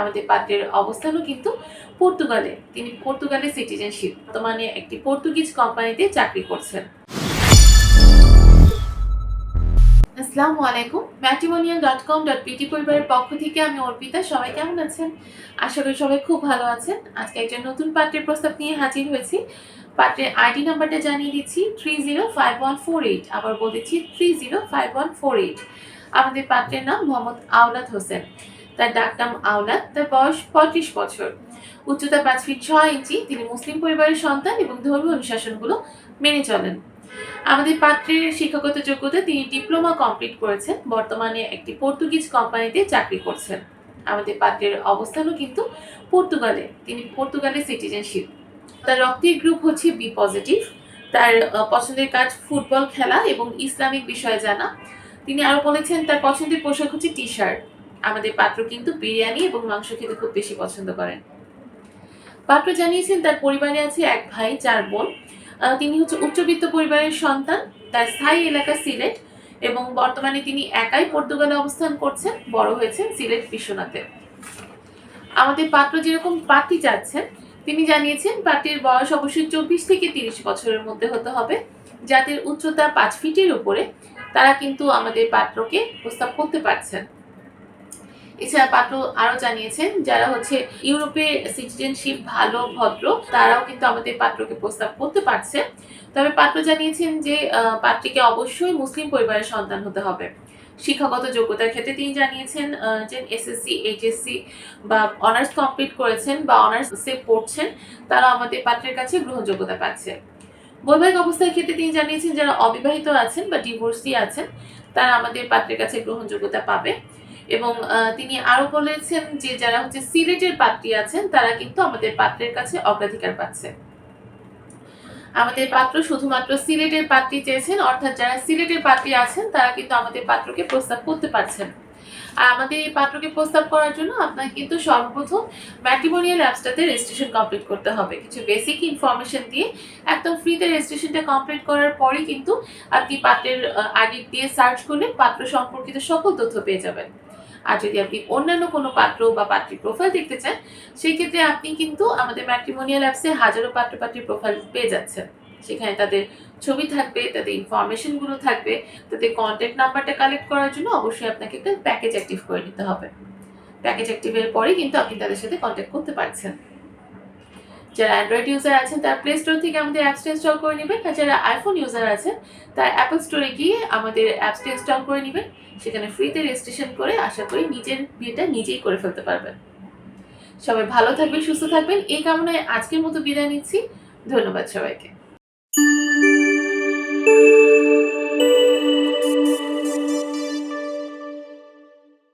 আমাদের পাত্রের অবস্থানও কিন্তু পর্তুগালে। তিনি পর্তুগালের সিটিজেনশিপ বর্তমানে একটি পর্তুগিজ কোম্পানিতে চাকরি করছেন। আসসালামু আলাইকুম matrimonial dot com dot PT পরিবারের পক্ষ থেকে আমি অর্পিতা, সবাই কেমন আছেন? আশা করি সবাই খুব ভালো আছেন। আজকে একটা নতুন পাত্রের প্রস্তাব নিয়ে হাজির হয়েছি। পাত্রের আইডি নাম্বারটা জানিয়ে দিচ্ছি three zero five one four eight আবার বলেছি three zero five one four eight আমাদের পাত্রের নাম মোহাম্মদ আওলাদ হোসেন। তার ডাক নাম আওলাদ, তার বয়স পঁয়ত্রিশ বছর। উচ্চতা পাঁচ ফিট ছয় ইঞ্চি, তিনি মুসলিম পরিবারের সন্তান এবং ধর্মীয় অনুশাসনগুলো মেনে চলেন। আমাদের পাত্রের শিক্ষাগত যোগ্যতা তিনি ডিপ্লোমা কমপ্লিট করেছেন, বর্তমানে একটি পর্তুগিজ কোম্পানিতে চাকরি করছেন। আমাদের পাত্রের অবস্থানও কিন্তু পর্তুগালে, তিনি পর্তুগালের সিটিজেনশিপ। তার রক্তের গ্রুপ হচ্ছে বি পজিটিভ, তার পছন্দের কাজ ফুটবল খেলা এবং ইসলামিক বিষয়ে জানা। তিনি আরও বলেছেন, তার পছন্দের পোশাক হচ্ছে টি শার্ট আমাদের পাত্র কিন্তু বিরিয়ানি এবং মাংস খেতে খুব বেশি পছন্দ করেন। পাত্র জানিয়েছেন, তার পরিবারে আছে এক ভাই, চার বোন। তিনি হচ্ছে উচ্চবিত্ত পরিবারের সন্তান, তার স্থায়ী এলাকা সিলেট এবং বর্তমানে তিনি একাই পর্তুগালে অবস্থান করছেন, বড় হয়েছেন সিলেট বিশ্বনাথে। আমাদের পাত্র যেরকম পাত্রী চাচ্ছেন, তিনি জানিয়েছেন পাত্রীর বয়স অবশ্যই চব্বিশ থেকে তিরিশ বছরের মধ্যে হতে হবে। যাদের উচ্চতা পাঁচ ফিটের উপরে, তারা কিন্তু আমাদের পাত্রকে প্রস্তাব করতে পারছেন। এছাড়া পাত্র আরও জানিয়েছেন, যারা হচ্ছে ইউরোপে সিটিজেনশিপ ভালো, ভদ্র, তারাও কিন্তু আমাদের পাত্রকে প্রস্তাব করতে পারছে। তবে পাত্র জানিয়েছেন যে পাত্রীকে অবশ্যই মুসলিম পরিবারের সন্তান হতে হবে। শিক্ষাগত যোগ্যতার ক্ষেত্রে তিনি জানিয়েছেন যে এসএসসি এইচএসসি বা অনার্স কমপ্লিট করেছেন বা অনার্সে পড়ছেন, তারা আমাদের পাত্রের কাছে গ্রহণযোগ্যতা পাচ্ছে। বৈবাহিক অবস্থার ক্ষেত্রে তিনি জানিয়েছেন, যারা অবিবাহিত আছেন বা ডিভোর্সি আছেন, তারা আমাদের পাত্রের কাছে গ্রহণযোগ্যতা পাবে। এবং তিনি আরও বলেছেন যে যারা হচ্ছে সিলেটের পাত্রী আছেন, তারা কিন্তু আমাদের পাত্রের কাছে অগ্রাধিকার পাচ্ছে। আমাদের পাত্র শুধুমাত্র সিলেটের পাত্রী চেয়েছেন, অর্থাৎ যারা সিলেটের পাত্রী আছেন, তারা কিন্তু আমাদের পাত্রকে প্রস্তাব করতে পারছেন। আর আমাদের এই পাত্রকে প্রস্তাব করার জন্য আপনাকে কিন্তু সর্বপ্রথম ম্যাট্রিমোনিয়াল অ্যাপসটাতে রেজিস্ট্রেশন কমপ্লিট করতে হবে। কিছু বেসিক ইনফরমেশন দিয়ে একদম ফ্রিতে রেজিস্ট্রেশনটা কমপ্লিট করার পরেই কিন্তু আপনি পাত্রের আইডি দিয়ে সার্চ করলে পাত্র সম্পর্কিত সকল তথ্য পেয়ে যাবেন। আর যদি আপনি অন্যান্য কোনো পাত্র বা পাত্রীর প্রোফাইল দেখতে চান, সেই ক্ষেত্রে আপনি কিন্তু আমাদের ম্যাট্রিমোনিয়াল অ্যাপসে হাজারো পাত্র পাত্রীর প্রোফাইল পেয়ে যাচ্ছেন। সেখানে তাদের ছবি থাকবে, তাদের ইনফরমেশনগুলো থাকবে, তাদের কন্ট্যাক্ট নাম্বারটা কালেক্ট করার জন্য অবশ্যই আপনাকে একটা প্যাকেজ অ্যাক্টিভ করে নিতে হবে। প্যাকেজ অ্যাক্টিভের পরে কিন্তু আপনি তাদের সাথে কন্ট্যাক্ট করতে পারছেন। যারা অ্যান্ড্রয়েড ইউজার আছেন, তার প্লে স্টোর থেকে আমাদের অ্যাপসটা ইনস্টল করে নেবেন, আর যারা আইফোন ইউজার আছেন, তারা অ্যাপল স্টোরে গিয়ে আমাদের অ্যাপসটা ইনস্টল করে নেবেন। সেখানে ফ্রিতে রেজিস্ট্রেশন করে আশা করি নিজের বিয়েটা নিজেই করে ফেলতে পারবেন। সবাই ভালো থাকবেন, সুস্থ থাকবেন। এই কামনায় আজকের মতো বিদায় নিচ্ছি। ধন্যবাদ সবাইকে।